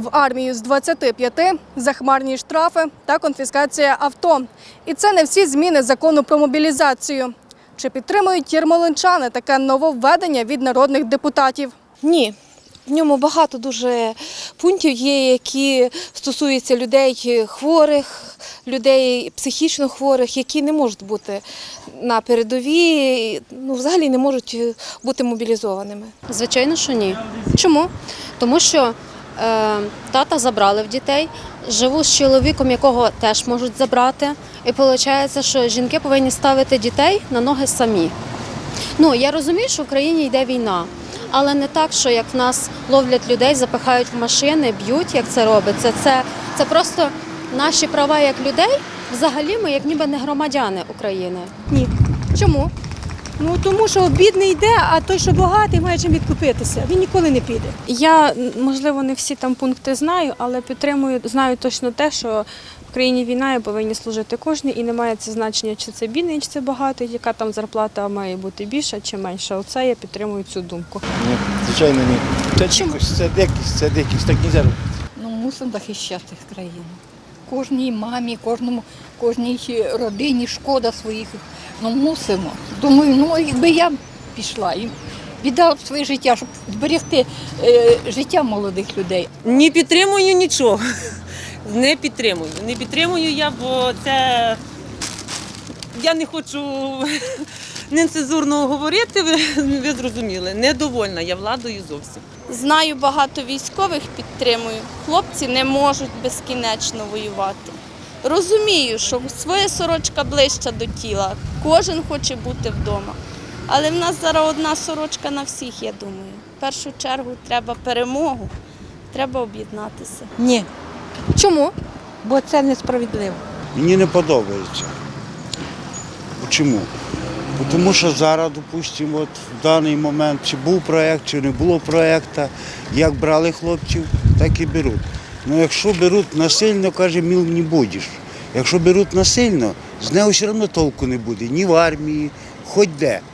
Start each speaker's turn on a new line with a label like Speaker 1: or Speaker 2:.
Speaker 1: В армію з 25 захмарні штрафи та конфіскація авто. І це не всі зміни закону про мобілізацію. Чи підтримують єрмолинчани таке нововведення від народних депутатів?
Speaker 2: Ні. В ньому багато дуже пунктів є, які стосуються людей хворих, людей психічно хворих, які не можуть бути на передовій, ну взагалі не можуть бути мобілізованими.
Speaker 3: Звичайно, що ні.
Speaker 1: Чому?
Speaker 3: Тому що тата забрали в дітей, живу з чоловіком, якого теж можуть забрати. І виходить, що жінки повинні ставити дітей на ноги самі. Ну, я розумію, що в країні йде війна, але не так, що як в нас ловлять людей, запихають в машини, б'ють, як це робиться. Це, це просто наші права як людей. Взагалі ми як ніби не громадяни України.
Speaker 4: Ні.
Speaker 1: Чому?
Speaker 4: Ну тому що бідний йде, а той, що багатий, має чим відкупитися. Він ніколи не піде.
Speaker 5: Я можливо не всі там пункти знаю, але підтримую, знаю точно те, що в країні війна і повинні служити кожен, і немає це значення, чи це бідний, чи це багатий, яка там зарплата має бути більша чи менша. Оце я підтримую цю думку.
Speaker 6: Ні, звичайно, ні. Це дикость, це дикість, це дикість, так не робити.
Speaker 7: Ну, мусимо захищати країну. Кожній мамі, кожному, кожній родині шкода своїх. Ну, мусимо. Думаю, ну якби я пішла і віддала б своє життя, щоб зберегти е, життя молодих людей.
Speaker 8: Не підтримую нічого. Не підтримую. Не підтримую я, бо це я не хочу нецензурно говорити, ви, ви зрозуміли. Недовольна я владою зовсім.
Speaker 2: Знаю багато військових, підтримую. Хлопці не можуть безкінечно воювати. Розумію, що своя сорочка ближча до тіла. Кожен хоче бути вдома. Але в нас зараз одна сорочка на всіх, я думаю. В першу чергу треба перемогу, треба об'єднатися.
Speaker 4: Ні,
Speaker 1: Чому?
Speaker 4: бо це несправедливо.
Speaker 6: Мені не подобається. Чому? Бо Тому що зараз, допустимо, от в даний момент, чи був проєкт, чи не було проєкту, як брали хлопців, так і беруть. Ну якщо беруть насильно, каже, міл не будеш. Якщо беруть насильно, з нього все одно толку не буде. Ні в армії, хоч де.